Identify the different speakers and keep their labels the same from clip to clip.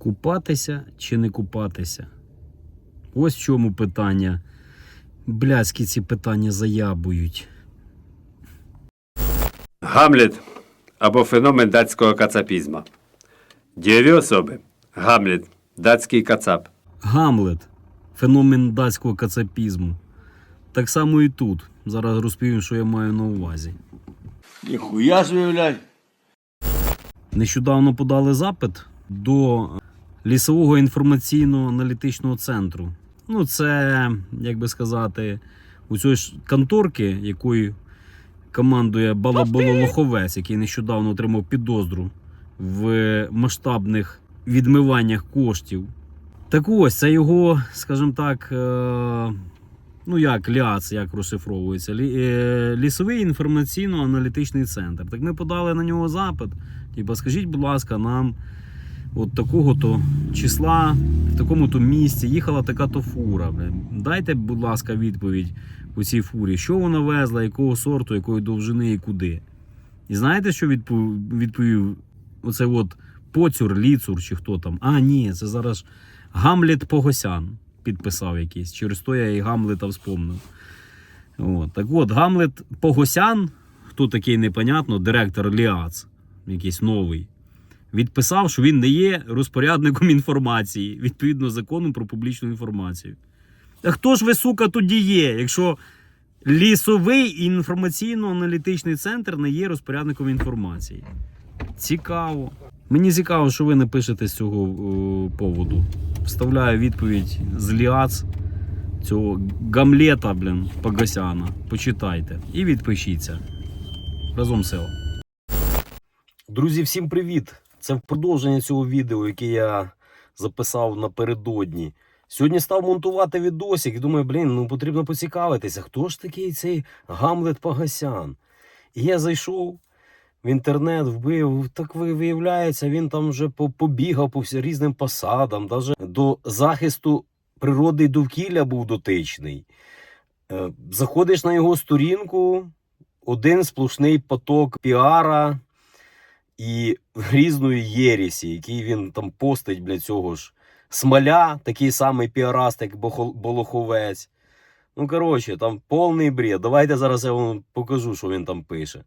Speaker 1: Купатися чи не купатися? Ось в чому питання. Бляцькі ці питання заябують.
Speaker 2: Гамлет або феномен датського кацапізму. Дієві особи. Гамлет, датський кацап.
Speaker 1: Гамлет феномен датського кацапізму. Так само і тут. Зараз розповім, що я маю на увазі.
Speaker 3: Ніхуя блядь.
Speaker 1: Нещодавно подали запит до лісового інформаційно-аналітичного центру. Ну, це, як би сказати, у цієї ж конторки, якою командує Балабололоховець, який нещодавно отримав підозру в масштабних відмиваннях коштів. Так ось, це його, скажімо так, е, ну як ЛІАЦ, як розшифровується, е, лісовий інформаційно-аналітичний центр. Так ми подали на нього запит. Типа, скажіть, будь ласка, нам от такого-то числа, в такому-то місці їхала така-то фура. Дайте, будь ласка, відповідь у цій фурі, що вона везла, якого сорту, якої довжини і куди. І знаєте, що відповів оцей от поцюр, ліцур чи хто там? А, ні, це зараз ж Гамлет Погосян підписав якийсь. Через то я і Гамлета вспомнив. От. Так от, Гамлет Погосян, хто такий непонятно, директор Ліац, якийсь новий, відписав, що він не є розпорядником інформації відповідно закону про публічну інформацію. А хто ж ви, сука, тоді є, якщо лісовий інформаційно-аналітичний центр не є розпорядником інформації? Цікаво. Мені цікаво, що ви напишете з цього е, поводу. Вставляю відповідь з Ліац цього гамлета, блін, Погосяна. Почитайте і відпишіться. Разом сила. Друзі, всім привіт! Це в продовження цього відео, яке я записав напередодні. Сьогодні став монтувати відосик і думаю, блін, ну потрібно поцікавитися, хто ж такий цей Гамлет Погасян. І я зайшов в інтернет, вбив, так виявляється, він там вже побігав по різним посадам, навіть до захисту природи і довкілля був дотичний. Е, Заходиш на його сторінку, один сплошний поток піара і різної єрісі, який він там постить для цього ж. Смоля, такий самий піараст, як Болоховець. Ну, коротше, там повний бред. Давайте зараз я вам покажу, що він там пише.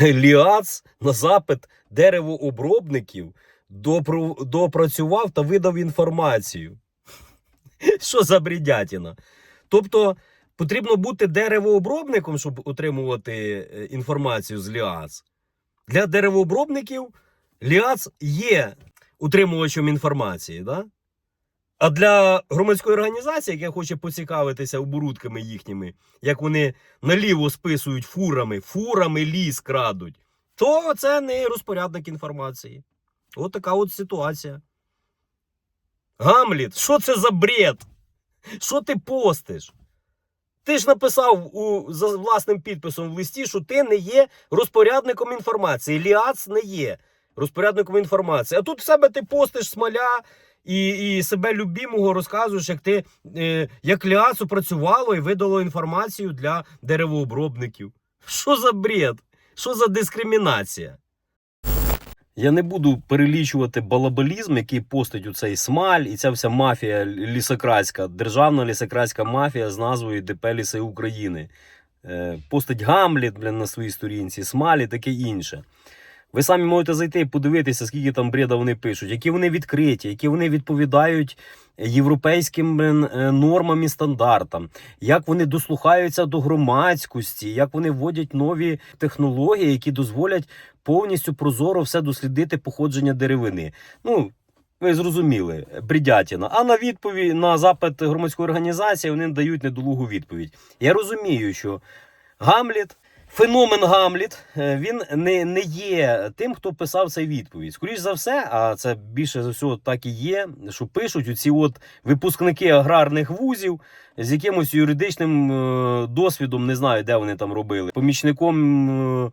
Speaker 1: Ліац на запит деревообробників допрацював та видав інформацію. Що за бредятіна? Тобто потрібно бути деревообробником, щоб отримувати е, інформацію з Ліац. Для деревообробників Ліац є утримувачем інформації, да? А для громадської організації, яка хоче поцікавитися оборудками їхніми, як вони наліво списують фурами, фурами ліс крадуть, то це не розпорядник інформації. От така от ситуація. Гамліт, що це за бред? Що ти постиш? Ти ж написав у, за власним підписом в листі, що ти не є розпорядником інформації. Ліац не є розпорядником інформації. А тут в себе ти постиш смоля і, і себе любімого розказуєш, як ти е, як Ліацу працювало і видало інформацію для деревообробників. Що за бред? Що за дискримінація? Я не буду перелічувати балаболізм, який постить у цей смаль, і ця вся мафія лісократська, державна лісократська мафія з назвою ДП Ліси України. Е, Постить Гамліт блін, на своїй сторінці, смаль і таке інше. Ви самі можете зайти і подивитися, скільки там бреда вони пишуть, які вони відкриті, які вони відповідають європейським блін, е, нормам і стандартам, як вони дослухаються до громадськості, як вони вводять нові технології, які дозволять повністю прозоро все дослідити походження деревини. Ну, ви зрозуміли, бредятіна. А на відповідь на запит громадської організації вони дають недолугу відповідь. Я розумію, що Гамліт. Феномен Гамліт е, він не, не є тим, хто писав цей відповідь. Скоріше за все, а це більше за всього так і є, що пишуть оці от випускники аграрних вузів з якимось юридичним е, досвідом, не знаю, де вони там робили. Помічником е,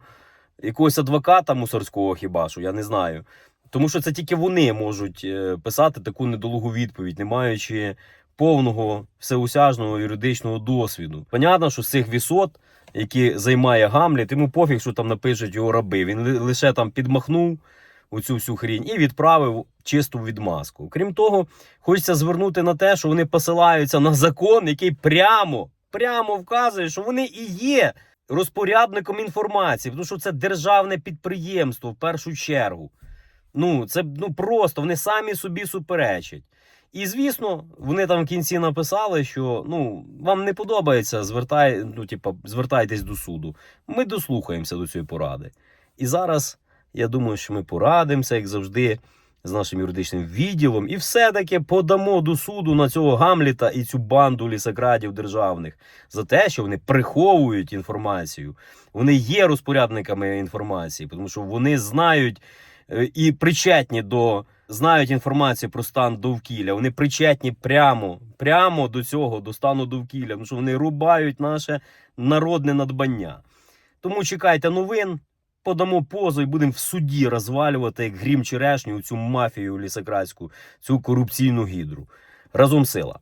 Speaker 1: якогось адвоката мусорського хіба що, я не знаю. Тому що це тільки вони можуть е, писати таку недолугу відповідь, не маючи повного всеусяжного юридичного досвіду. Понятно, що з цих висот, які займає Гамліт, йому пофіг, що там напишуть його раби. Він лише там підмахнув оцю всю хрінь і відправив чисту відмазку. Крім того, хочеться звернути на те, що вони посилаються на закон, який прямо, прямо вказує, що вони і є розпорядником інформації, тому що це державне підприємство в першу чергу. Ну, це ну просто вони самі собі суперечать. І звісно, вони там в кінці написали, що ну вам не подобається, звертай, ну, типа, звертайтесь до суду. Ми дослухаємося до цієї поради. І зараз я думаю, що ми порадимося, як завжди, з нашим юридичним відділом, і все-таки подамо до суду на цього Гамліта і цю банду лісокрадів державних за те, що вони приховують інформацію. Вони є розпорядниками інформації, тому що вони знають е, і причетні до знають інформацію про стан довкілля. Вони причетні прямо, прямо до цього, до стану довкілля, тому що вони рубають наше народне надбання. Тому чекайте новин, подамо позов і будемо в суді розвалювати як грім черешню цю мафію лісократську, цю корупційну гідру. Разом сила.